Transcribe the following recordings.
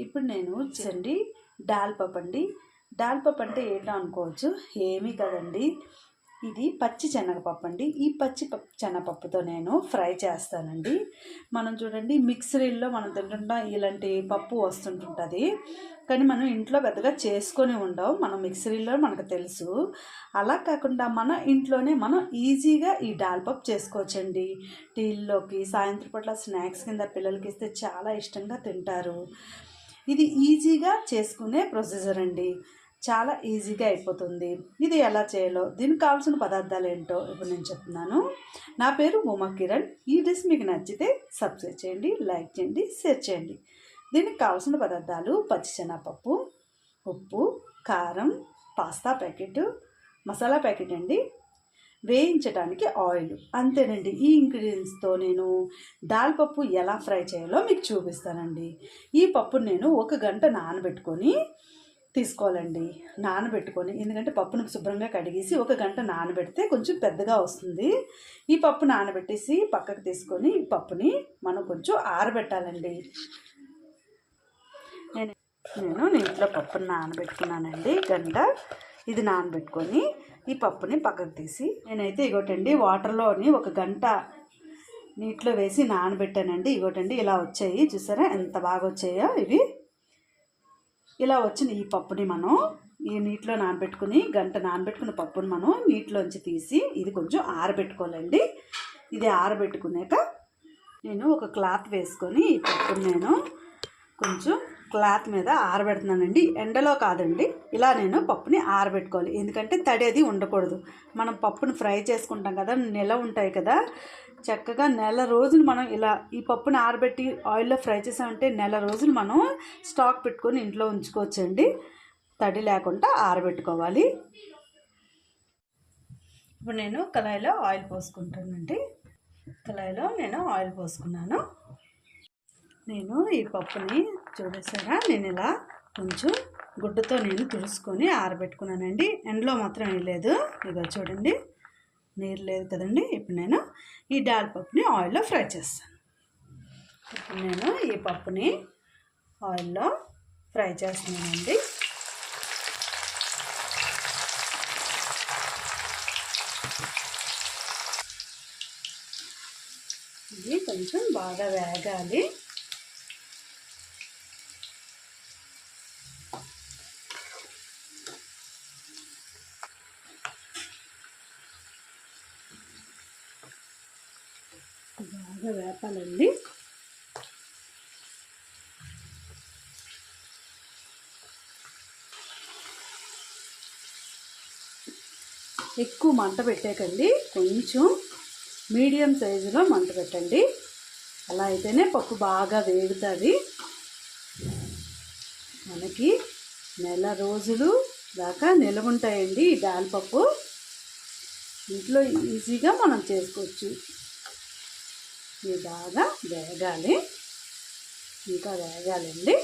ఇప్పుడు నేను చండి డాల్ పప్పు అండి దాల్ పప్పు అంటే ఏంటో అనుకోవచ్చు. ఏమీ కదండి. ఇది పచ్చి శనగపప్పు అండి ఈ పచ్చి పప్పు శనగపప్పుతో నేను ఫ్రై చేస్తానండి. మనం చూడండి మిక్సరీల్లో మనం తింటుంటాం ఇలాంటి పప్పు వస్తుంటుంటుంది. కానీ మనం ఇంట్లో పెద్దగా చేసుకొని ఉండవు. మనం మిక్సరీలో మనకు తెలుసు. అలా కాకుండా మన ఇంట్లోనే మనం ఈజీగా ఈ డాల్ పప్పు చేసుకోవచ్చండి. టీల్లోకి సాయంత్రం పూట స్నాక్స్ కింద పిల్లలకి ఇస్తే చాలా ఇష్టంగా తింటారు. ఇది ఈజీగా చేసుకునే ప్రొసీజర్ అండి. చాలా ఈజీగా అయిపోతుంది. ఇది ఎలా చేయాలో దీనికి కావాల్సిన పదార్థాలు ఏంటో ఇప్పుడు నేను చెప్తున్నాను. నా పేరు ఉమా కిరణ్. ఈ డిష్ మీకు నచ్చితే సబ్స్క్రైబ్ చేయండి లైక్ చేయండి షేర్ చేయండి. దీనికి కావాల్సిన పదార్థాలు పచ్చిశనగపప్పు ఉప్పు కారం పాస్తా ప్యాకెట్ మసాలా ప్యాకెట్ అండి. వేయించడానికి ఆయిల్. అంతేనండి. ఈ ఇంగ్రీడియంట్స్తో నేను దాల్ పప్పు ఎలా ఫ్రై చేయాలో మీకు చూపిస్తానండి. ఈ పప్పును నేను ఒక గంట నానబెట్టుకొని తీసుకోవాలండి. నానబెట్టుకొని ఎందుకంటే పప్పును శుభ్రంగా కడిగేసి ఒక గంట నానబెడితే కొంచెం పెద్దగా వస్తుంది. ఈ పప్పు నానబెట్టేసి పక్కకు తీసుకొని ఈ పప్పుని మనం కొంచెం ఆరబెట్టాలండి. నేను నేను నీటిలో పప్పుని నానబెట్టుకున్నానండి. గంట ఇది నానబెట్టుకొని ఈ పప్పుని పక్కకు తీసి నేనైతే ఇగోటండి వాటర్లోని ఒక గంట నీటిలో వేసి నానబెట్టానండి. ఇగోటండి ఇలా వచ్చాయి. చూసారా ఎంత బాగా వచ్చాయో ఇవి. ఇలా వచ్చిన ఈ పప్పుని మనం ఈ నీటిలో నానబెట్టుకుని గంట నానబెట్టుకున్న పప్పుని మనం నీటిలోంచి తీసి ఇది కొంచెం ఆరబెట్టుకోవాలండి. ఇది ఆరబెట్టుకున్నాక నేను ఒక క్లాత్ వేసుకొని ఈ పప్పుని నేను కొంచెం క్లాత్ మీద ఆరబెడుతున్నానండి. ఎండలో కాదండి. ఇలా నేను పప్పుని ఆరబెట్టుకోవాలి. ఎందుకంటే తడి అది ఉండకూడదు. మనం పప్పుని ఫ్రై చేసుకుంటాం కదా నెల ఉంటాయి కదా. చక్కగా నెల రోజులు మనం ఇలా ఈ పప్పుని ఆరబెట్టి ఆయిల్లో ఫ్రై చేసామంటే నెల రోజులు మనం స్టాక్ పెట్టుకొని ఇంట్లో ఉంచుకోవచ్చండి. తడి లేకుండా ఆరబెట్టుకోవాలి. ఇప్పుడు నేను కళాయిలో ఆయిల్ పోసుకుంటానండి. కళాయిలో నేను ఆయిల్ పోసుకున్నాను. నేను ఈ పప్పుని చూడేసారా నేను ఇలా కొంచెం గుడ్డతో నేను తుడుచుకొని ఆరబెట్టుకున్నానండి. ఎండలో మాత్రం వేయలేదు ఇదో చూడండి. నీరు లేదు కదండి. ఇప్పుడు నేను ఈ దాల్ పప్పుని ఆయిల్లో ఫ్రై చేస్తాను. ఇప్పుడు నేను ఈ పప్పుని ఆయిల్లో ఫ్రై చేస్తున్నానండి. ఇది కొంచెం బాగా వేగాలి. బాగా వేపాలండి. ఎక్కువ మంట పెట్టేకండి. కొంచెం మీడియం సైజులో మంట పెట్టండి. అలా అయితేనే పప్పు బాగా వేగుతుంది. మనకి నెల రోజులు దాకా నిలవ ఉంటాయండి ఈ దాల్పప్పు ఇంట్లో ఈజీగా మనం చేసుకోవచ్చు. ఇది బాగా వేగాలి. ఇంకా వేగాలండి.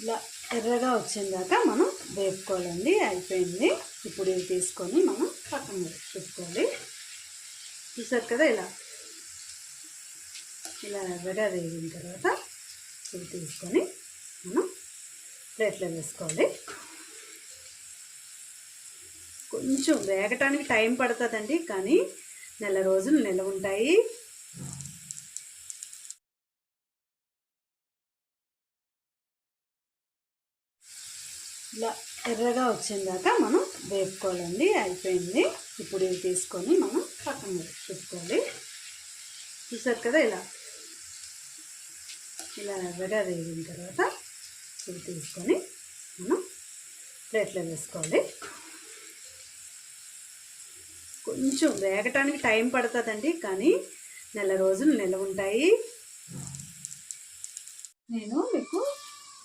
ఇలా ఎర్రగా వచ్చిందాక మనం వేపుకోవాలండి. అయిపోయింది. ఇప్పుడు ఇది తీసుకొని మనం పక్కన పెట్టుకోవాలి. చూసారు కదా ఇలా. ఇలా ఎర్రగా వేగిన తర్వాత ఇది తీసుకొని మనం ప్లేట్లో వేసుకోవాలి. కొంచెం వేగటానికి టైం పడుతుందండి. కానీ నెల రోజులు నిల్వ ఉంటాయి ఇలా ఎర్రగా వచ్చిందాక మనం వేపుకోవాలండి. అయిపోయింది. ఇప్పుడు ఇవి తీసుకొని మనం పక్కన పెట్టుకోవాలి. చూసారు కదా ఇలా. ఇలా ఎర్రగా వేగిన తర్వాత ఇవి తీసుకొని మనం ప్లేట్లో వేసుకోవాలి. కొంచెం వేగటానికి టైం పడుతుందండి కానీ నెల రోజులు నిలవ ఉంటాయి. నేను మీకు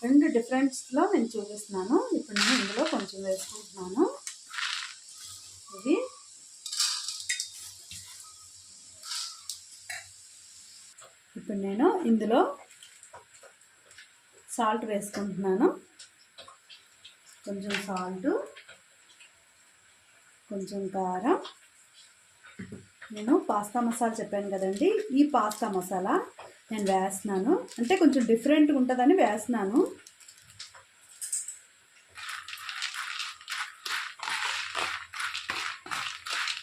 రెండు డిఫరెంట్స్లో నేను చూపిస్తున్నాను. ఇప్పుడు నేను ఇందులో కొంచెం వేసుకుంటున్నాను. ఇది ఇప్పుడు నేను ఇందులో సాల్ట్ వేసుకుంటున్నాను. కొంచెం సాల్ట్ కొంచెం కారం నేను పాస్తా మసాలా చెప్పాను కదండి. ఈ పాస్తా మసాలా నేను వేస్తున్నాను. అంటే కొంచెం డిఫరెంట్గా ఉంటుందని వేస్తున్నాను.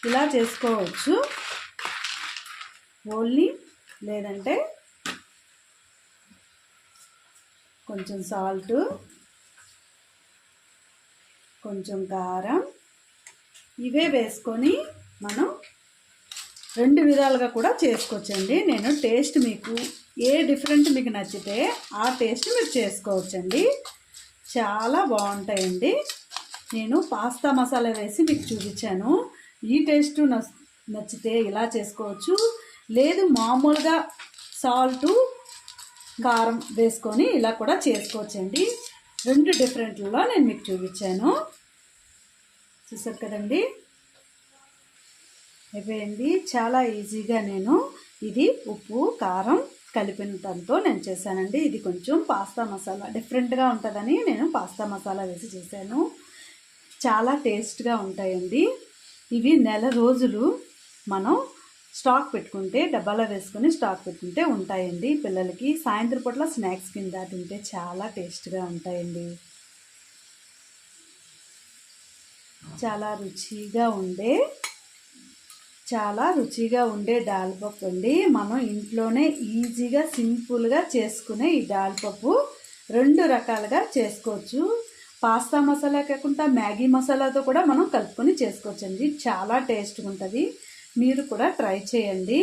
ఇలా చేసుకోవచ్చు. ఓన్లీ లేదంటే కొంచెం సాల్ట్ కొంచెం కారం ఇవే వేసుకొని మనం రెండు విధాలుగా కూడా చేసుకోవచ్చండి. నేను టేస్ట్ మీకు ఏ డిఫరెంట్ మీకు నచ్చితే ఆ టేస్ట్ మీరు చేసుకోవచ్చండి. చాలా బాగుంటాయండి. నేను పాస్తా మసాలా వేసి మీకు చూపించాను. ఈ టేస్ట్ నచ్చితే ఇలా చేసుకోవచ్చు. లేదు మామూలుగా సాల్టు కారం వేసుకొని ఇలా కూడా చేసుకోవచ్చండి. రెండు డిఫరెంట్లలో నేను మీకు చూపించాను. చూసారు కదండి? అయిపోయింది. చాలా ఈజీగా నేను ఇది ఉప్పు కారం కలిపిన దాంతో నేను చేశానండి. ఇది కొంచెం పాస్తా మసాలా డిఫరెంట్గా ఉంటుందని నేను పాస్తా మసాలా వేసి చేశాను. చాలా టేస్ట్గా ఉంటాయండి. ఇవి నెల రోజులు మనం స్టాక్ పెట్టుకుంటే డబ్బాలో వేసుకొని స్టాక్ పెట్టుకుంటే ఉంటాయండి పిల్లలకి. సాయంత్రం పూట్ల స్నాక్స్ కింద తింటే చాలా టేస్ట్గా ఉంటాయండి. చాలా రుచిగా ఉండే చాలా రుచిగా ఉండే దాల్ పప్పు అండి. మనం ఇంట్లోనే ఈజీగా సింపుల్గా చేసుకునే ఈ దాల్ పప్పు రెండు రకాలుగా చేసుకోవచ్చు. పాస్తా మసాలా కాకుండా మ్యాగీ మసాలాతో కూడా మనం కలుపుకొని చేసుకోవచ్చండి. చాలా టేస్ట్గా ఉంటుంది మీరు కూడా ట్రై చేయండి.